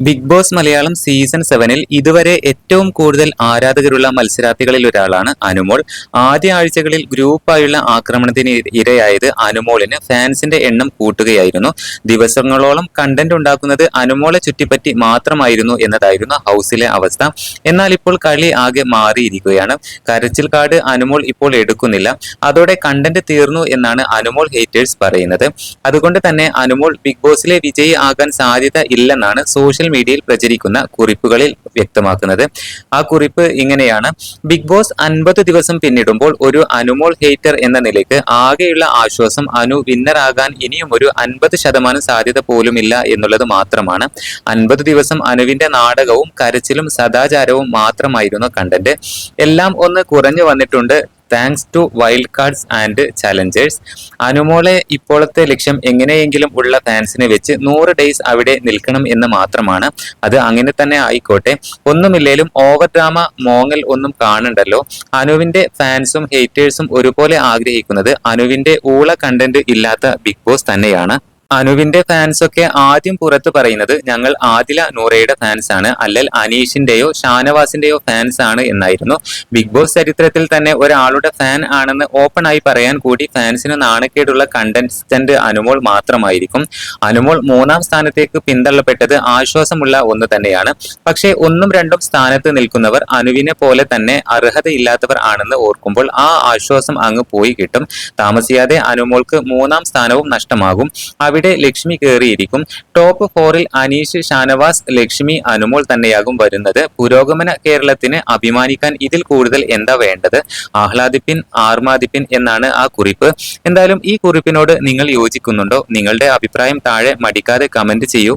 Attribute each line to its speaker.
Speaker 1: Big boss Malayalam season സെവനിൽ ഇതുവരെ ഏറ്റവും കൂടുതൽ ആരാധകരുള്ള മത്സരാർത്ഥികളിൽ ഒരാളാണ് അനുമോൾ. ആദ്യ ആഴ്ചകളിൽ ഗ്രൂപ്പായുള്ള ആക്രമണത്തിന് ഇര- ഇരയായത് അനുമോളിന് ഫാൻസിന്റെ എണ്ണം കൂട്ടുകയായിരുന്നു. ദിവസങ്ങളോളം കണ്ടന്റ് ഉണ്ടാക്കുന്നത് അനുമോളെ ചുറ്റിപ്പറ്റി മാത്രമായിരുന്നു എന്നതായിരുന്നു ഹൗസിലെ അവസ്ഥ. എന്നാൽ ഇപ്പോൾ കളി ആകെ മാറിയിരിക്കുകയാണ്. കരച്ചിൽ കാർഡ് അനുമോൾ ഇപ്പോൾ എടുക്കുന്നില്ല. അതോടെ കണ്ടന്റ് തീർന്നു എന്നാണ് അനുമോൾ ഹേറ്റേഴ്സ് പറയുന്നത്. അതുകൊണ്ട് തന്നെ അനുമോൾ ബിഗ് ബോസിലെ വിജയി ആകാൻ സാധ്യത ഇല്ലെന്നാണ് സോഷ്യൽ മീഡിയയിൽ പ്രചരിക്കുന്ന കുറിപ്പുകളിൽ വ്യക്തമാക്കുന്നത്. ആ കുറിപ്പ് ഇങ്ങനെയാണ്. ബിഗ് ബോസ് അൻപത് ദിവസം പിന്നിടുമ്പോൾ ഒരു അനുമോൾ ഹേറ്റർ എന്ന നിലയ്ക്ക് ആകെയുള്ള ആശ്വാസം അനു വിന്നർ ആകാൻ ഇനിയും ഒരു അൻപത് ശതമാനം സാധ്യത പോലുമില്ല എന്നുള്ളത് മാത്രമാണ്. അൻപത് ദിവസം അനുവിന്റെ നാടകവും കരച്ചിലും സദാചാരവും മാത്രമായിരുന്നു കണ്ടന്റ് എല്ലാം ഒന്ന് കുറഞ്ഞു വന്നിട്ടുണ്ട്. Thanks to wild cards and challengers അനുമോളെ ഇപ്പോഴത്തെ ലക്ഷ്യം എങ്ങനെയെങ്കിലും ഉള്ള ഫാൻസിനെ വെച്ച് നൂറ് ഡേയ്സ് അവിടെ നിൽക്കണം എന്ന് മാത്രമാണ്. അത് അങ്ങനെ തന്നെ ആയിക്കോട്ടെ. ഒന്നുമില്ലേലും ഓവർ ഡ്രാമ മോങ്ങൽ ഒന്നും കാണണ്ടല്ലോ. അനുവിന്റെ ഫാൻസും ഹേറ്റേഴ്സും ഒരുപോലെ ആഗ്രഹിക്കുന്നത് അനുവിന്റെ ഊള കണ്ടന്റ് ഇല്ലാത്ത ബിഗ് ബോസ് തന്നെയാണ്. അനുവിന്റെ ഫാൻസ് ഒക്കെ ആദ്യം പുറത്ത് പറയുന്നത് ഞങ്ങൾ ആദില നൂറയുടെ ഫാൻസ് ആണ്. അല്ലെങ്കിൽ അനീഷിന്റെയോ ഷാനവാസിന്റെയോ ഫാൻസ് ആണ് എന്നായിരുന്നു. ബിഗ് ബോസ് ചരിത്രത്തിൽ തന്നെ ഒരാളുടെ ഫാൻ ആണെന്ന് ഓപ്പൺ ആയി പറയാൻ കൂടി ഫാൻസിന് നാണക്കേടുള്ള കണ്ടസ്റ്റന്റ് അനുമോൾ മാത്രമായിരിക്കും. അനുമോൾ മൂന്നാം സ്ഥാനത്തേക്ക് പിന്തള്ളപ്പെട്ടത് ആശ്വാസമുള്ള ഒന്ന് തന്നെയാണ്. പക്ഷേ ഒന്നും രണ്ടും സ്ഥാനത്ത് നിൽക്കുന്നവർ അനുവിനെ പോലെ തന്നെ അർഹതയില്ലാത്തവർ ആണെന്ന് ഓർക്കുമ്പോൾ ആ ആശ്വാസം അങ്ങ് പോയി കിട്ടും. താമസിയാതെ അനുമോൾക്ക് മൂന്നാം സ്ഥാനവും നഷ്ടമാകും. അവിടെ ലക്ഷ്മി കയറിയിരിക്കും ടോപ്പ് ഫോറിൽ അനീഷ് ഷാനവാസ് ലക്ഷ്മി അനുമോൾ തന്നെയാകും വരുന്നത്. പുരോഗമന കേരളത്തിന് അഭിമാനിക്കാൻ ഇതിൽ കൂടുതൽ എന്താ വേണ്ടത്? ആഹ്ലാദിപ്പിൻ ആർമാദിപ്പിൻ എന്നാണ് ആ കുറിപ്പ്. എന്തായാലും ഈ കുറിപ്പിനോട് നിങ്ങൾ യോജിക്കുന്നുണ്ടോ? നിങ്ങളുടെ അഭിപ്രായം താഴെ മടിക്കാതെ കമന്റ് ചെയ്യൂ.